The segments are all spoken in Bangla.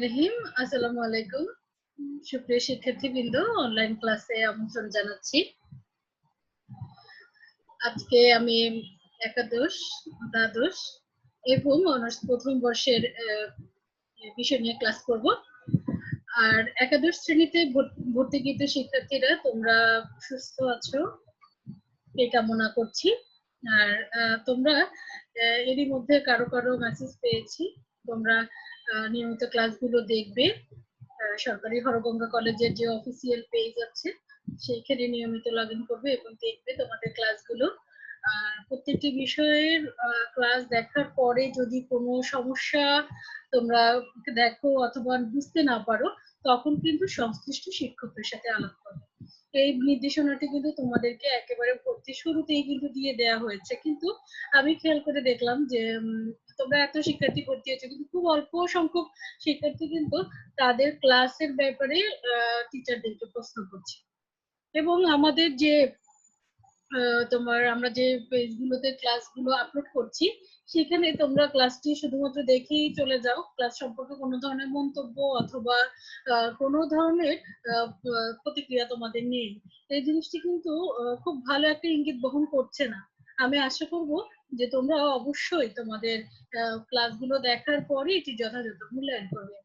রহিম। আসসালামু আলাইকুম। শিক্ষার্থীবৃন্দ অনলাইন ক্লাসে আমন্ত্রণ জানাচ্ছি। আজকে আমি একাদশ, দ্বাদশ এবং প্রথম বর্ষের বিষয় নিয়ে ক্লাস আর একাদশ শ্রেণীতে ভর- ভর্তিকৃত শিক্ষার্থীরা, তোমরা সুস্থ আছো? এই কামনা করছি। আর তোমরা এরই মধ্যে কারও কারও মেসেজ পেয়েছি। তোমরা নিয়মিত ক্লাসগুলো দেখবে। সরকারি হরগঙ্গা কলেজের যে অফিসিয়াল পেজ আছে, সেইখানে নিয়মিত লগ ইন করবে এবং দেখবে তোমাদের ক্লাসগুলো প্রত্যেকটি বিষয়ের ক্লাস দেখার পরে যদি কোনো সমস্যা তোমরা দেখো অথবা বুঝতে না পারো, তখন কিন্তু সংশ্লিষ্ট শিক্ষকের সাথে আলাপ করবে। এই নির্দেশনাটি কিন্তু তোমাদেরকে একেবারে ভর্তি শুরুতেই কিন্তু দিয়ে দেওয়া হয়েছে। কিন্তু আমি খেয়াল করে দেখলাম যে তোমরা এত শিক্ষার্থী ভর্তি হয়েছে, কিন্তু খুব অল্প সংখ্যক শিক্ষার্থী কিন্তু তাদের ক্লাসের ব্যাপারে টিচারদেরকে প্রশ্ন করছে। এবং আমাদের যে তোমার আমরা যে পেজগুলোতে ক্লাসগুলো আপলোড করছি সেখানে তোমরা ক্লাসটি শুধুমাত্র দেখেই চলে যাও। ক্লাস সম্পর্কে কোনো ধরনের মন্তব্য অথবা কোনো ধরনের প্রতিক্রিয়া তোমাদের নেই। এই জিনিসটি কিন্তু খুব ভালো একটা ইঙ্গিত বহন করছে না। আমি আশা করব যে তোমরা অবশ্যই তোমাদের ক্লাসগুলো দেখার পরে এটি যথাযথ মূল্যায়ন করবে।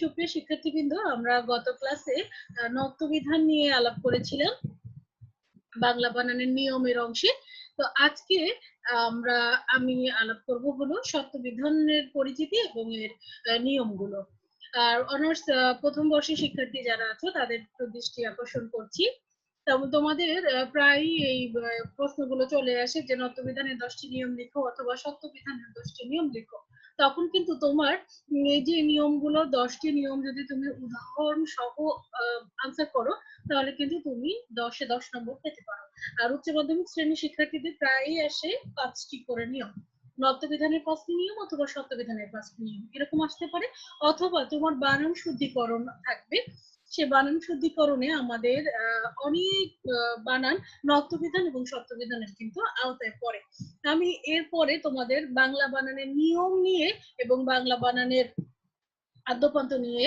সুপ্রিয় শিক্ষার্থীবৃন্দ, আমরা গত ক্লাসে নত্যবিধান নিয়ে আলাপ করেছিলাম। বাংলা বানানের নিয়মের অংশে। তো আজকে আমরা, আমি আলাপ করব হলো সত্যবিধানের পরিচিতি এবং এর নিয়মগুলো। আর অনার্স প্রথম বর্ষের শিক্ষার্থী যারা আছো, তাদের দৃষ্টি আকর্ষণ করছি। তোমাদের প্রায় এই প্রশ্নগুলো চলে আসে যে নত্যবিধানের দশটি নিয়ম লিখো অথবা সত্যবিধানের দশটি নিয়ম লিখো। তখন কিন্তু তোমার এই যে নিয়মগুলো, দশটি নিয়ম যদি তুমি উদাহরণ সহ আনসার করো, তাহলে কিন্তু তুমি দশে দশ নম্বর পেতে পারো। আর উচ্চ মাধ্যমিক শ্রেণির শিক্ষার্থীদের প্রায়ই আসে পাঁচটি করে নিয়ম। নত্যবিধানের পাঁচটি নিয়ম অথবা সত্যবিধানের পাঁচটি নিয়ম, এরকম আসতে পারে। অথবা তোমার বানান শুদ্ধিকরণ থাকবে। সে বানান শুদ্ধিকরণে আমাদের অনেক বানান নত্যবিধান এবং সত্যবিধানের কিন্তু আওতায় পড়ে। আমি এরপরে তোমাদের বাংলা বানানের নিয়ম নিয়ে এবং বাংলা বানানের আদ্যপান্ত নিয়ে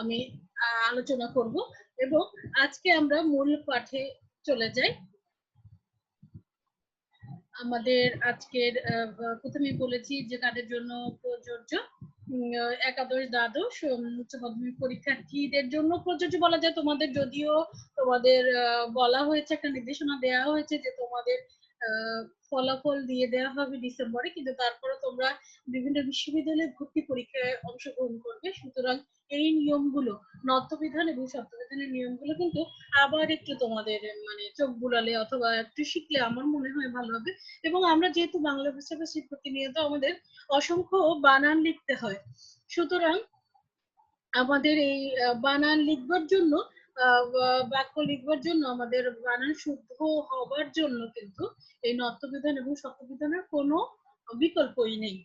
আমি আলোচনা করব এবং আজকে আমরা মূল পাঠে চলে যাই। আমাদের আজকের প্রথমেই বলেছি যে কাদের জন্য প্রযোজ্য? একাদশ দ্বাদশ উচ্চ মাধ্যমিক পরীক্ষার্থীদের জন্য প্রযোজ্য বলা যায়। তোমাদের যদিও তোমাদের বলা হয়েছে, একটা নির্দেশনা দেওয়া হয়েছে যে তোমাদের ফলাফল দিয়ে দেওয়া হবে ডিসেম্বরে, কিন্তু তারপরে তোমরা বিভিন্ন বিশ্ববিদ্যালয়ে ভর্তি পরীক্ষায় অংশগ্রহণ করবে। সুতরাং এই নিয়মগুলো নত্যবিধান এবং সত্যবিধানের নিয়মগুলো কিন্তু আবার একটু তোমাদের মানে চোখ বুলালে অথবা একটু শিখলে আমার মনে হয় ভালো হবে। এবং আমরা যেহেতু বাংলা ভাষাভাষী প্রতিনিয়ত আমাদের অসংখ্য বানান লিখতে হয়, সুতরাং আমাদের এই বানান লিখবার জন্য বাক্য লিখবার জন্য, আমাদের বানান শুদ্ধ হবার জন্য কিন্তু এই নত্যবিধান এবং সত্যবিধানের কোনো বিকল্পই নেই।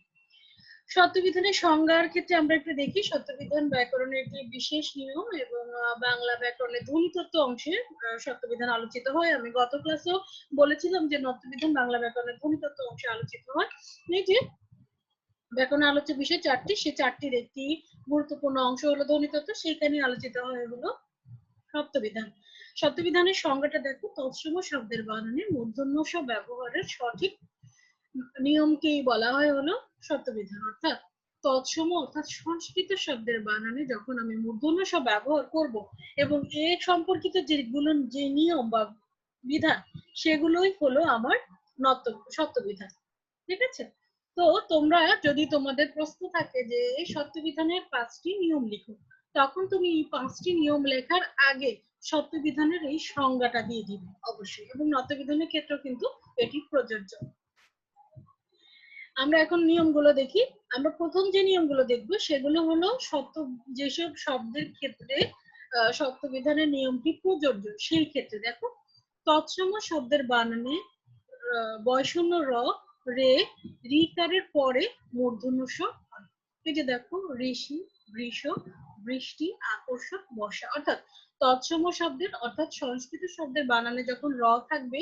সত্যবিধানের সংজ্ঞার ক্ষেত্রে আমরা একটু দেখি, সত্যবিধান ব্যাকরণের একটি বিশেষ নিয়ম এবং বাংলা ব্যাকরণের ধ্বনিতত্ত্ব অংশে সত্যবিধান আলোচিত হয়। আমি গত ক্লাসেও বলেছিলাম যে নত্যবিধান বাংলা ব্যাকরণের ধ্বনিতত্ত্ব অংশে আলোচিত হয়। এই যে, ব্যাকরণ আলোচ্য বিষয় চারটি, সে চারটির একটি গুরুত্বপূর্ণ অংশ হলো ধ্বনিতত্ত্ব সেখানে আলোচিত হয় হলো সত্যবিধান সত্যবিধানের সংজ্ঞাটা দেখো, তৎসম শব্দের বানানে মূর্ধন্য স ব্যবহারের সঠিক নিয়মকেই বলা হয় হলো সত্যবিধান অর্থাৎ তৎসম অর্থাৎ সংস্কৃত শব্দের বানানে যখন আমি মূর্ধন্য স ব্যবহার করব এবং এ সম্পর্কিত যেগুলো যে নিয়ম বা বিধান, সেগুলোই হলো আমার সত্যবিধান ঠিক আছে? তো তোমরা যদি তোমাদের প্রশ্ন থাকে যে এই সত্যবিধানের পাঁচটি নিয়ম লিখো। তখন তুমি এই পাঁচটি নিয়ম লেখার আগে সত্যবিধানের এই সংজ্ঞাটা দিয়ে দিবে, অবশ্যই। এবং নতবিধানের ক্ষেত্রেও কিন্তু এটি প্রযোজ্য। আমরা এখন নিয়মগুলো দেখি। আমরা প্রথম যে নিয়মগুলো দেখব, সেগুলো হলো সত্য, যেসব শব্দের ক্ষেত্রে সত্যবিধানের নিয়মটি প্রযোজ্য, সেই ক্ষেত্রে দেখো, তৎসম শব্দের বানানে বয়শূন্য র, রে রিকারের পরে মূর্ধন্য স এই যে দেখো, ঋষি, বৃষ বৃষ্টি আকর্ষক বর্ষা অর্থাৎ তৎসম শব্দের, অর্থাৎ সংস্কৃত শব্দের বানানে যখন র থাকবে,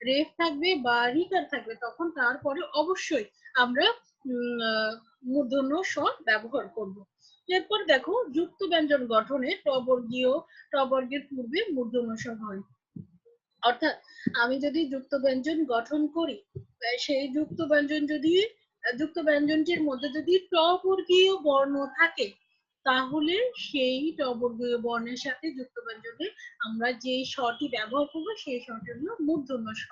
রেফ থাকবে বা রিকার থাকবে, তখন তারপরে অবশ্যই আমরা মূর্ধন্য স ব্যবহার করব। এরপর দেখো যুক্ত ব্যঞ্জন গঠনে টবর্গীয় টবর্গের পূর্বে মূর্ধন্য স হয়। অর্থাৎ আমি যদি যুক্ত ব্যঞ্জন গঠন করি সেই যুক্ত ব্যঞ্জন যদি যুক্ত ব্যঞ্জনটির মধ্যে যদি টবর্গীয় বর্ণ থাকে তাহলে সেই বর্ণের সাথে যুক্ত ব্যঞ্জনে আমরা যে স্বটি ব্যবহার করব, সেই স্বটি হলো মূর্ধন্য স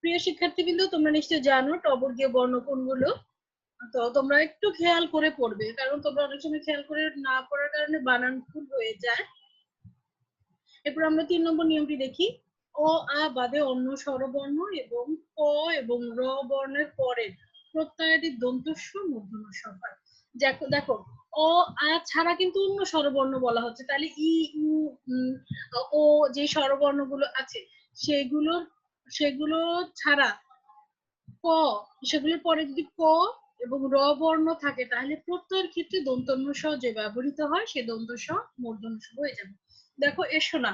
প্রিয় শিক্ষার্থীবৃন্দ, তোমরা নিশ্চয় জানো টবর্গীয় বর্ণ কোনগুলো? তো তোমরা একটু খেয়াল করে পড়বে, কারণ তোমরা অনেক সময় খেয়াল করে না পড়ার কারণে বানান ভুল হয়ে যায়। এরপর আমরা তিন নম্বর নিয়মটি দেখি। অ, আ, বাদে অন্য স্বরবর্ণ এবং ক এবং র বর্ণের পরে প্রত্যয়টি দন্তস্ব মূর্ধন্য হয়। দেখো দেখো অ ছাড়া কিন্তু অন্য স্বরবর্ণ বলা হচ্ছে। তাহলে ই, উ ও যে স্বরবর্ণগুলো আছে, সেগুলো সেগুলো ছাড়া ক, সেগুলোর পরে যদি ক এবং র বর্ণ থাকে, তাহলে প্রত্যয়ের ক্ষেত্রে দন্তন্য স যে ব্যবহৃত হয়, সে দন্ত স মূর্ধন্য স হয়ে যাবে। দেখো এসো না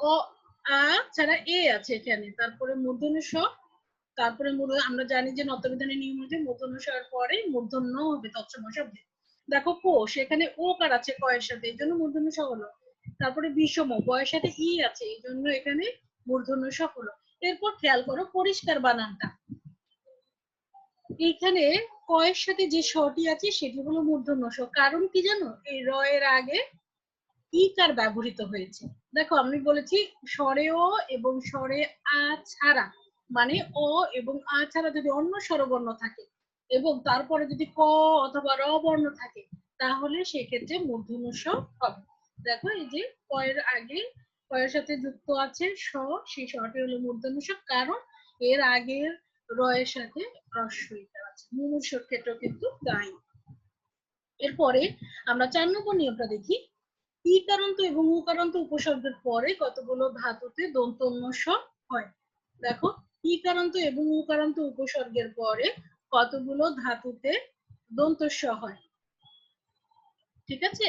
অ, আ, ছাড়া এ আছে এখানে। তারপরে মূর্ধন্য স তারপরে আমরা জানি যে নতবিধানের নিয়ম অনুযায়ী মূর্ধন্য স এর পরে মূর্ধন্য হবে তৎসম শব্দে দেখো কো, সেখানে ও কার আছে? ক এর সাথে। এই জন্য মূর্ধন্য স হলো। তারপরে বিষম, বয়ের সাথে ই আছে। এই জন্য এখানে মূর্ধন্য স হলো। এরপর খেয়াল করো, পরিষ্কার বানানটা। এখানে কয়ের সাথে যে শটি আছে, সেটি হলো মূর্ধন্য স কারণ কি জানো? এই র এর আগে ই কার ব্যবহৃত হয়েছে। দেখো, আমি বলেছি স্বরে ও এবং স্বরে আ ছাড়া। মানে ও এবং আ ছাড়া যদি অন্য স্বরবর্ণ থাকে এবং তারপরে যদি ক অথবা র বর্ণ থাকে, তাহলে সেক্ষেত্রে মূর্ধন্য স হবে। দেখো এই যে কয়ের আগে কয়ের সাথে যুক্ত আছে স, সেই স্বটি হলো মূর্ধন্য স কারণ এর আগের র এর সাথে হ্রস্বইকার আছে। মুমূর্ষর ক্ষেত্রেও কিন্তু তাই। এরপরে আমরা চার নম্বর নিয়মটা দেখি। ইকারান্ত এবং উকারান্ত উপসর্গের পরে কতগুলো ধাতুতে দন্তন্য হয়? দেখো ইকারান্ত এবং উকারান্ত উপসর্গের পরে কতগুলো ধাতুতে দন্তস্ব হয়? ঠিক আছে?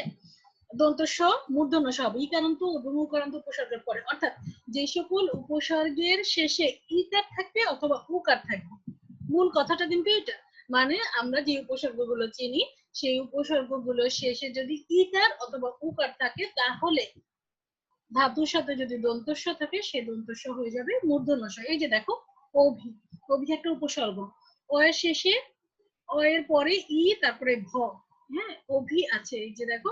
দন্তস্ব, মূর্ধন্য স হবে ইকারান্ত এবং উকারান্ত উপসর্গের পরে। অর্থাৎ যে সকল উপসর্গের শেষে ইকার থাকবে অথবা উকার থাকবে। মূল কথাটা কিন্তু এটা। মানে আমরা যে উপসর্গগুলো চিনি, সেই উপসর্গগুলোর শেষে যদি ইকার অথবা উকার থাকে, তাহলে ধাতুর সাথে যদি দন্তস্ব থাকে, সে দন্তস্ব হয়ে যাবে মূর্ধন্য এই যে দেখো, অভি অভি একটা উপসর্গ। অ শেষে অ এর পরে ই, তারপরে ভ। হ্যাঁ অভি আছে। এই যে দেখো,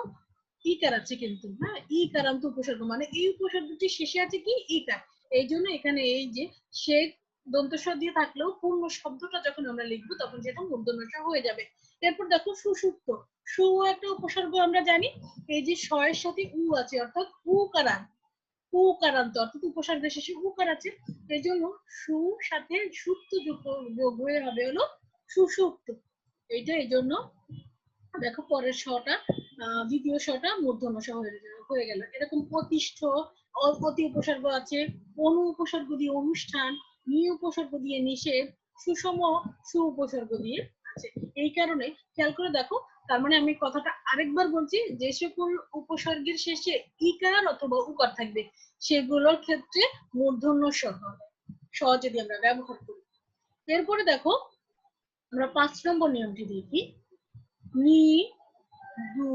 ইকার আছে কিন্তু। হ্যাঁ ইকারান্ত উপসর্গ। মানে এই উপসর্গটির শেষে আছে কি? ইকার। এই জন্য এখানে এই যে সে দন্তস্ব দিয়ে থাকলেও পূর্ণ শব্দটা যখন আমরা লিখব, তখন সেটা মূর্ধন্য হয়ে যাবে। এরপর দেখো সুসুপ্ত। সু একটা উপসর্গ আমরা জানি, এই যে এর সাথে উ আছে, অর্থাৎ উ কারান উ কারান্ত অর্থাৎ উপসর্গের শেষে উকার আছে। এই জন্য সু সাথে সুপ্ত যোগ হয়ে হবে হলো সুসুপ্ত। এইটা এই জন্য দেখো পরের শটা দ্বিতীয় শটা মূর্ধন্য স হয়ে গেল- এরকম প্রতিষ্ঠ, অতি উপসর্গ আছে, অনু উপসর্গ দিয়ে অনুষ্ঠান, নি উপসর্গ দিয়ে নিষেধ, সুষম, সু উপসর্গ দিয়ে আছে এই কারণে খেয়াল করে দেখো, তার মানে আমি কথাটা আরেকবার বলছি, যে সকল উপসর্গের শেষে ইকার অথবা উকার থাকবে, সেগুলোর ক্ষেত্রে মূর্ধন্য স হবে স যদি আমরা ব্যবহার করি। এরপরে দেখো, আমরা পাঁচ নম্বর নিয়মটি দেখি। নি, দু,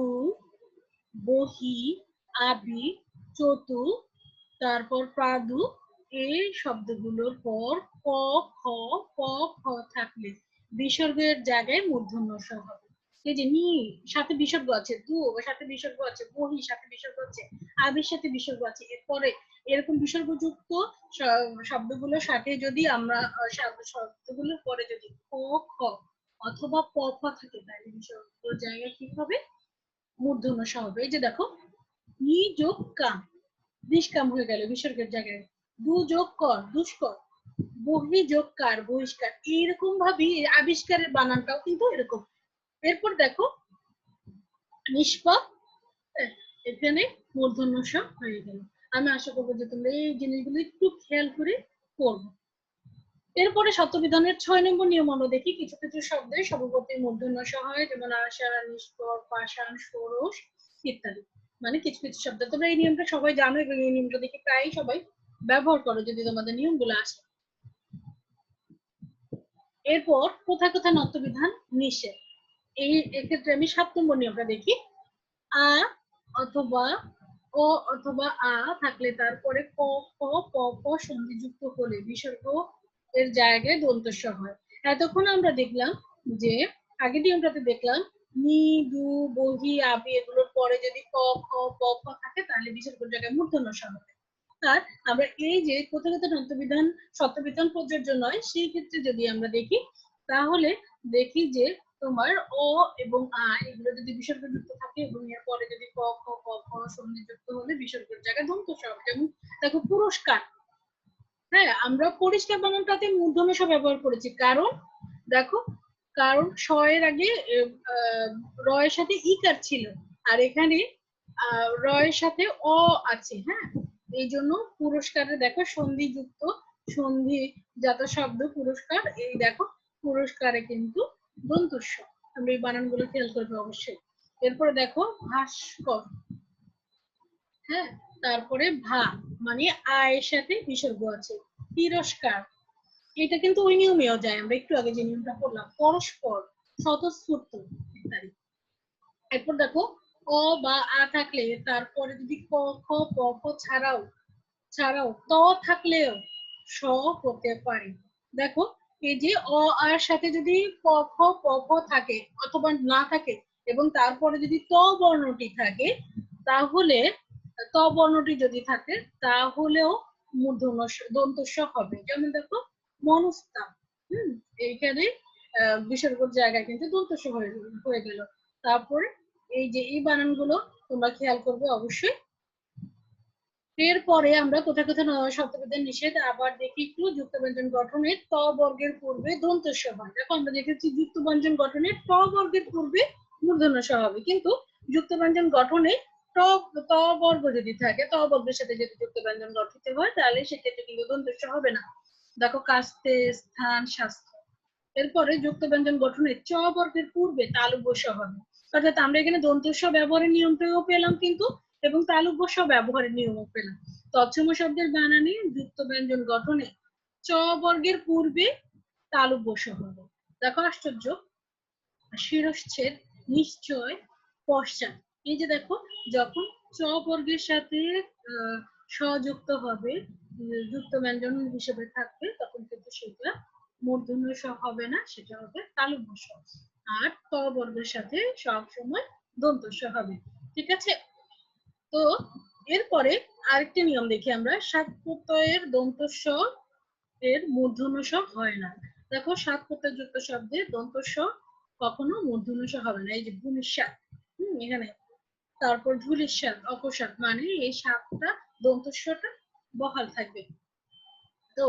বহি আবি চতু, তারপর প্রাদু এই শব্দগুলোর পর ক, খ ক খ থাকলে বিসর্গের জায়গায় মূর্ধন্য স হবে এই যে নি সাথে বিসর্গ আছে দু সাথে বিসর্গ আছে, বহি, সাথে বিসর্গ আছে, আবির সাথে বিসর্গ আছে। এরপরে এরকম বিসর্গযুক্ত শব্দগুলোর সাথে যদি আমরা শব্দগুলোর পরে যদি ক, খ অথবা প, ফ থাকে, তাহলে বিসর্গর জায়গায় কি হবে? মূর্ধন্য স হবে। এই যে দেখো, নি যোগ কাম। নিষ্কাম হয়ে গেল বিসর্গের জায়গায়। দু যোগ কর, দুষ্কর। বহি যোগ কার বহিষ্কার। এইরকম ভাবে আবিষ্কারের বানানটাও কিন্তু এরকম। এরপর দেখো, নিষ্পাপ এখানে মূর্ধন্য হয়ে গেল। আমি আশা করব যে তোমরা এই জিনিসগুলো একটু খেয়াল করে করব এরপরে শব্দবিধানের ছয় নম্বর নিয়ম আমরা দেখি, কিছু কিছু শব্দে সভাপতি মূর্ধন্য হয় যেমন আশা নিষ্কর পাষাণ, ষোড়শ ইত্যাদি। মানে কিছু কিছু শব্দ তোমরা এই নিয়মটা সবাই জানো এবং এই নিয়মটা দেখে প্রায় সবাই ব্যবহার করো যদি তোমাদের নিয়মগুলো আসে। এরপর কোথায় কোথায় নত্যবিধান নিষেধ এই এক্ষেত্রে আমি সাত নম্বর নিয়মটা দেখি। আ অথবা ও অথবা আ থাকলে তারপরে ক খ প প সন্ধিযুক্ত হলে বিসর্গ এর জায়গায় দন্তস্ব হয়। এতক্ষণ আমরা দেখলাম যে, আগের নিয়মটাতে দেখলাম, নি, দু, বহি, আবি এগুলোর পরে যদি ক, খ, প প থাকে তাহলে বিসর্গের জায়গায় মূর্ধন্য স হবে। আর আমরা এই যে কোথাও দন্তবিধান শব্দবিধান প্রযোজ্য নয়, সেই ক্ষেত্রে যদি আমরা দেখি, তাহলে দেখি যে তোমার অ এবং আ এগুলো যদি বিসর্গযুক্ত থাকে এবং এর পরে যদি ক, খ ক, খ সন্ধিযুক্ত হলে বিসর্গের জায়গায় দন্ত স হবে যেমন দেখো পুরস্কার। হ্যাঁ আমরা পরিষ্কার বানানটাতে মূর্ধন্য স ব্যবহার করেছি। কারণ, দেখো, কারণ স এর আগে র এর সাথে ইকার ছিল। আর এখানে র এর সাথে অ আছে হ্যাঁ? এই জন্য পুরস্কারে দেখো সন্ধিযুক্ত, সন্ধি জাত শব্দ পুরস্কার, এই দেখো পুরস্কারে কিন্তু দন্তস্ব আমরা এই বানানগুলো খেয়াল করব অবশ্যই। এরপরে দেখো ভাস্কর। হ্যাঁ তারপরে ভা মানে আয়ের সাথে বিসর্গ আছে। তিরস্কার, এটা কিন্তু ওই নিয়মেও যায়। আমরা একটু আগে যে নিয়মটা করলাম, পরস্পর স্বতঃস্ফূর্ত ইত্যাদি। এরপর দেখো অ বা আ থাকলে তারপরে যদি ক খ প খ ছাড়াও ছাড়াও ত থাকলেও স হতে পারে। দেখো এই যে অ আর সাথে যদি ক খ প খ থাকে অথবা না থাকে এবং তারপরে যদি ত বর্ণটি থাকে তাহলে ত বর্ণটি যদি থাকে তাহলেও স- হবে। যেমন দেখো মনস্তা হুম এইখানে আহ, বিসর্গর জায়গায় কিন্তু দন্তস্ব হয়ে হয়ে গেল। তারপরে এই যে এই বানানগুলো তোমরা খেয়াল করবে অবশ্যই। এরপরে আমরা কোথায় কোথায় শব্দবিধান নিষেধ আবার দেখি একটু যুক্ত ব্যঞ্জন গঠনের ত বর্গের পূর্বে দন্তস্ব হয় দেখো, আমরা দেখেছি যুক্ত ব্যঞ্জন গঠনের ট বর্গের পূর্বে মূর্ধন্য স হবে কিন্তু যুক্ত ব্যঞ্জন গঠনে ট ত বর্গ যদি থাকে, ত বর্গের সাথে যদি যুক্ত ব্যঞ্জন গঠিত হয়, তাহলে সেক্ষেত্রে কিন্তু দন্তস্ব হবে না। দেখো, কাস্তে, স্থান স্বাস্থ্য এরপরে যুক্ত ব্যঞ্জন গঠনে চ বর্গের পূর্বে তালব্য স হবে অর্থাৎ আমরা এখানে দন্তস্ব ব্যবহারের নিয়মটাও পেলাম কিন্তু এবং তালব্য স ব্যবহারের নিয়মও পেলাম। তৎসম শব্দের বানানে যুক্ত ব্যঞ্জন গঠনে চ বর্গের পূর্বে তালব্য স হবে দেখো আশ্চর্য। শিরশ্ছেদ নিশ্চয় পশ্চাৎ। এই যে দেখো যখন চ বর্গের সাথে আহ, স হবে যুক্ত ব্যঞ্জন হিসেবে থাকবে তখন কিন্তু সেটা মূর্ধন্য হবে না সেটা হবে তালব্য স আর ত বর্গের সাথে সব সময় দন্ত হবে। ঠিক আছে? তো এরপরে আরেকটি নিয়ম দেখি আমরা, সাত প্রত্যয়ের দন্ত এর মূর্ধন্য হয় না। দেখো, সাত প্রত্যয় যুক্ত শব্দে দন্ত কখনো মূর্ধন্য হবে না। এই যে ভূমিষ্যাত হম, এখানে। তারপর ধুলিস্বাদ অপসাদ মানে এই সাতটা দন্তস্বটা বহাল থাকবে। তো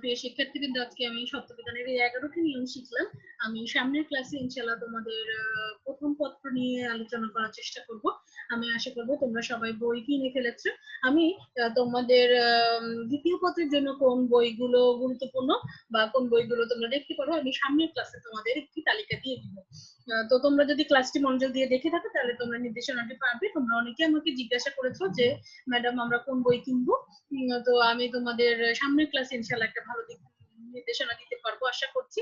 প্রিয় শিক্ষার্থীবৃন্দ, আজকে আমি সপ্তবিধানের এই এগারোটি নিয়ম শিখলাম। আমি সামনের ক্লাসে ইনশাল্লাহ তোমাদের প্রথম পত্র নিয়ে আলোচনা করার চেষ্টা করব। আমি আশা করব তোমরা সবাই বই কিনে ফেলেছো। আমি তোমাদের দ্বিতীয় পত্রের জন্য কোন বইগুলো গুরুত্বপূর্ণ বা কোন বইগুলো তোমরা দেখতে পারো, আমি সামনের ক্লাসে তোমাদের একটি তালিকা দিয়ে দিব। তো তোমরা যদি ক্লাসটি মনোযোগ দিয়ে দেখে থাকো, তাহলে তোমরা নির্দেশনাটি পাবে। তোমরা অনেকে আমাকে জিজ্ঞাসা করেছ যে, ম্যাডাম, আমরা কোন বই কিনবো? তো আমি তোমাদের সামনের ক্লাসে ইনশাল্লাহ একটা ভালো দিক নির্দেশনা দিতে পারব, আশা করছি।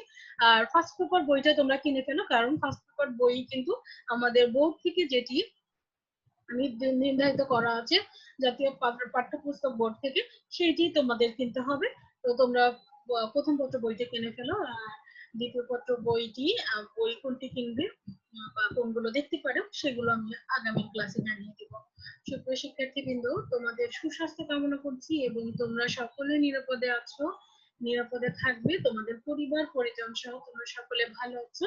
আর ফার্স্ট পেপার বইটা তোমরা কিনে ফেলো, কারণ ফার্স্ট পেপার বই কিন্তু আমাদের বোর্ড থেকে যেটি নির্ধারিত করা আছে, জাতীয় পাঠ্যপুস্তক বোর্ড থেকে, সেইটি তোমাদের কিনতে হবে। তো তোমরা প্রথম পত্র বইটা কিনে ফেলো, আর দ্বিতীয় পত্র বইটি বই কোনটি কিনবে বা কোনগুলো দেখতে পারো, সেগুলো আমি আগামী ক্লাসে জানিয়ে দিব। সুপ্রিয় শিক্ষার্থীবৃন্দ, তোমাদের সুস্বাস্থ্য কামনা করছি এবং তোমরা সকলে নিরাপদে আছো। নিরাপদে থাকবে, তোমাদের পরিবার, পরিজন সহ তোমরা সকলে ভালো আছো।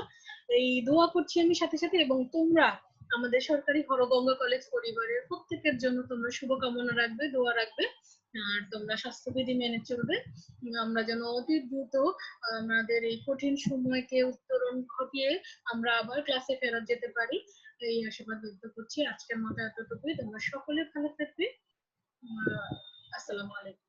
এই দোয়া করছি আমি সাথে সাথে এবং তোমরা আমাদের সরকারি হরগঙ্গা কলেজ পরিবারের প্রত্যেকের জন্য তোমরা শুভকামনা রাখবে, দোয়া রাখবে, আর তোমরা স্বাস্থ্যবিধি মেনে চলবে। আমরা যেন অতি দ্রুত আমাদের এই কঠিন সময়কে উত্তরণ ঘটিয়ে আমরা আবার ক্লাসে ফেরত যেতে পারি। এই আশীর্বাদ ব্যক্ত করছি। আজকের মতো এতটুকুই। তোমরা সকলে ভালো থাকবে। আসসালামু আলাইকুম।